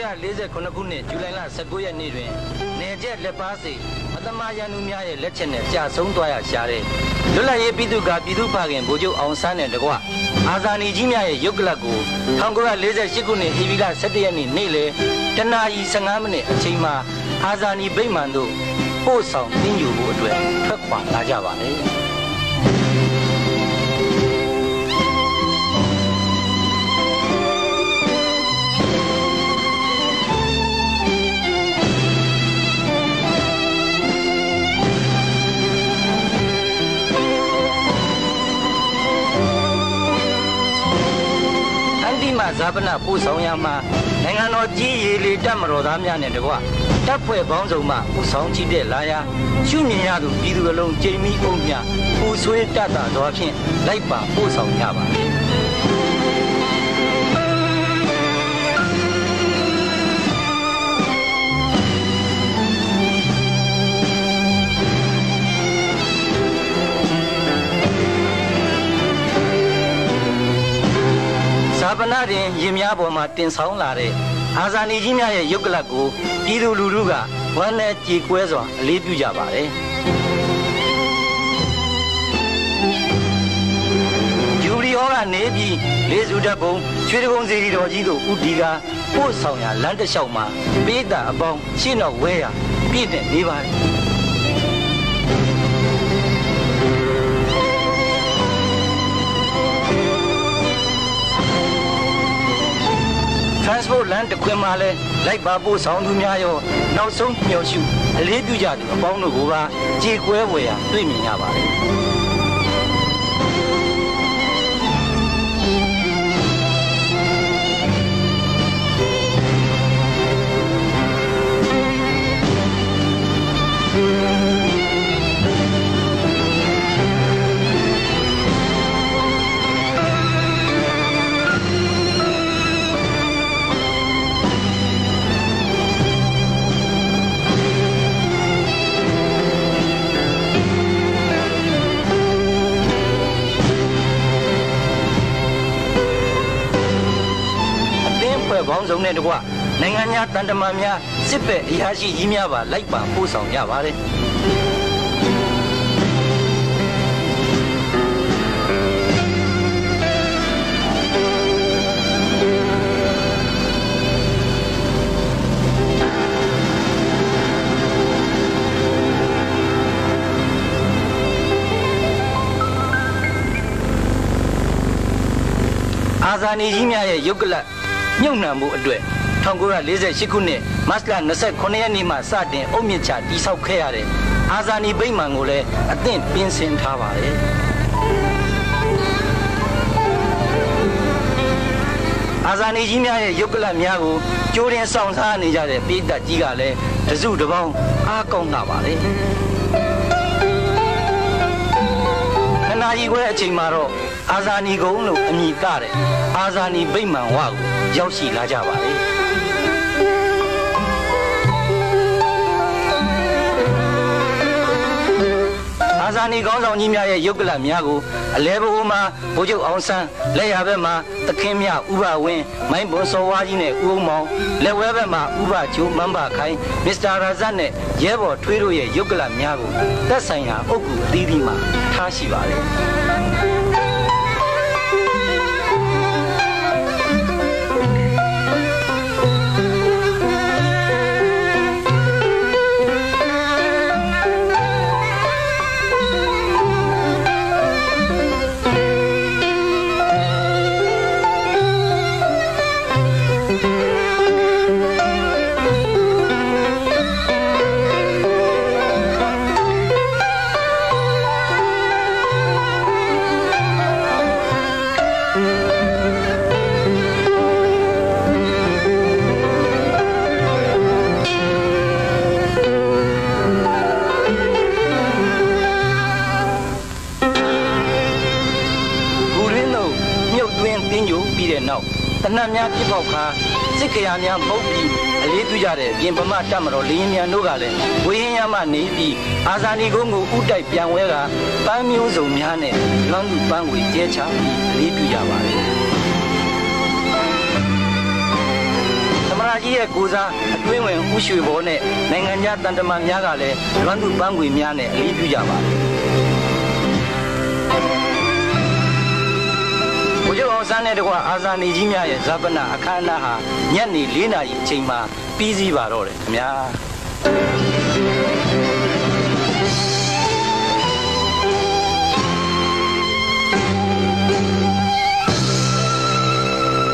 1948ခုနှစ်ဇူလိုင်လ19ရက်နေ့တွင်နေကျက်လက်ပါစီအသမရန်သူများရဲ့လက်ချက်နဲ့ကြာဆုံးသွားရရှာတဲ့လွတ်လပ်ရေးပြည်သူကပြည်သူ့ဖခင်ဗိုလ်ချုပ်အောင်ဆန်းနဲ့တကွအာဇာနည်ကြီးများရဲ့ရုပ်ကလပ်ကို1948ခုနှစ်ဧပြီလ17ရက်နေ့နေ့လယ်တနာရီ15မိနစ်အချိန်မှာအာဇာနည်ဗိမာန်သို့ပို့ဆောင်တင်ယူဖို့အတွက်ထွက်ခွာလာကြပါလေ။ န်တိမဇာပနပို့ဆောင်ရမှာနိုင်ငံတော်ကြီးရေလေတပ်မတော်သားများနဲ့တကွတပ်ဖွဲ့ပေါင်းစုံမှပို့ဆောင်ချီတဲ့လာရာရှုမြင်ရသူပြည်သူအလုံးကြိမ်မီအုံမြပူဆွေးတတ်တာတော်ဖြင့်လိုက်ပါပို့ဆောင်ကြပါ ပနတွင်ရင်များပေါ်မှာတင်ဆောင်လာတဲ့အာဇာနည်ကြီးများရဲ့ရုပ်ကလပ်ကိုပြည်သူလူထုကဝမ်းနဲ့ကြေကွဲစွာအလေးပြုကြပါတယ်ယူရီဟောကနေပြီးလေးစုတက်ပုံရွှေတကုံစီရီတော်ကြီးတို့ဥတီကပို့ဆောင်ရာလမ်းတစ်လျှောက်မှာပေးတာအပေါင်းရှင်းတော့ဝဲရပြည့်တဲ့နေပါတယ် transport land တခွင်မှာလဲလိုက်ပါပို့ဆောင်သူများရောနောက်ဆုံးမျှော်ရှုအလေးပြုကြသူအပေါင်းတို့ကပါကြေကွဲဝယ်ရာတွေ့မြင်ရပါတယ် ဖွဲ့ပေါင်းစုံနဲ့တကွနိုင်ငံများတန်တမာများစစ်ဘက်အရာရှိကြီးများပါလိုက်ပါပို့ဆောင်ကြပါတယ်အာဇာနည်ကြီးများရဲ့ရုပ်ကလပ် မြုပ်နှံမှုအတွက်1948ခုနှစ်မတ်လ29ရက်နေ့မှစတင်အုတ်မြစ်ချတိဆောက်ခဲ့ရတဲ့အာဇာနည်ဗိမာန်ကိုလည်းအသင့်ပြင်ဆင်ထားပါတယ်အာဇာနည်ကြီးများရဲ့ရုပ်ကလပ်များကိုကြိုးရင်ဆောင်စားနေကြတဲ့ပြည်သက်ကြီးကလည်းတစုတစ်ပေါင်းအားကောင်းတာပါလေခဏကြီးခွဲအချိန်မှာတော့ အာဇာနည်ကုန်းလို့အမည်ကတဲ့အာဇာနည်ဗိမာန်ဝကိုရောက်ရှိလာကြပါလေအာဇာနည်ကောင်းဆောင်ကြီးများရဲ့ရုပ်ကလပ်များကိုအလဲဘိုးမှာဗိုလ်ချုပ်အောင်ဆန်းလက်ရဘက်မှာသခင်မြဥပဝင်းမိုင်းဘွန်စောဝါကြီးနဲ့ဦးအောင်မောင်လက်ဝဲဘက်မှာဥပချိုးမန်းပါခိုင်မစ္စတာရာဇတ်နဲ့ရဲဘော်ထွေးတို့ရဲ့ရုပ်ကလပ်များကိုသက်ဆိုင်ရာအုပ်ကူအသီးသီးမှာထားရှိပါတယ် နောက်တနတ်များပြစ်ပေါက်ခါစစ်ခရာများပုတ်ပြီးအလေးပြုကြတဲ့ပြင်ပမတက်မတော်လင်းရင်များတို့ကလည်းဝေရင်ရမှနေပြီးအာဇာနည်ကုန်းကိုဥတိုက်ပြန်ဝဲကပန်းမျိုးစုံများနဲ့လွမ်းသူပန်းဝေကျဲချပြီးအလေးပြုကြပါတယ်သမရာကြီးကြီးရဲ့ကိုစားအတွင်းဝင်ဥရွှေဘောနဲ့နိုင်ငံခြားတန်တမန်များကလည်းလွမ်းသူပန်းခွေများနဲ့အလေးပြုကြပါတယ် နဲ့တကွအာဇာနည်ကြီးများရဲ့ဇာပနအခမ်းအနားဟာညနေ၄နာရီအချိန်မှာပြီးစီးပါတော့တယ်ခင်ဗျာ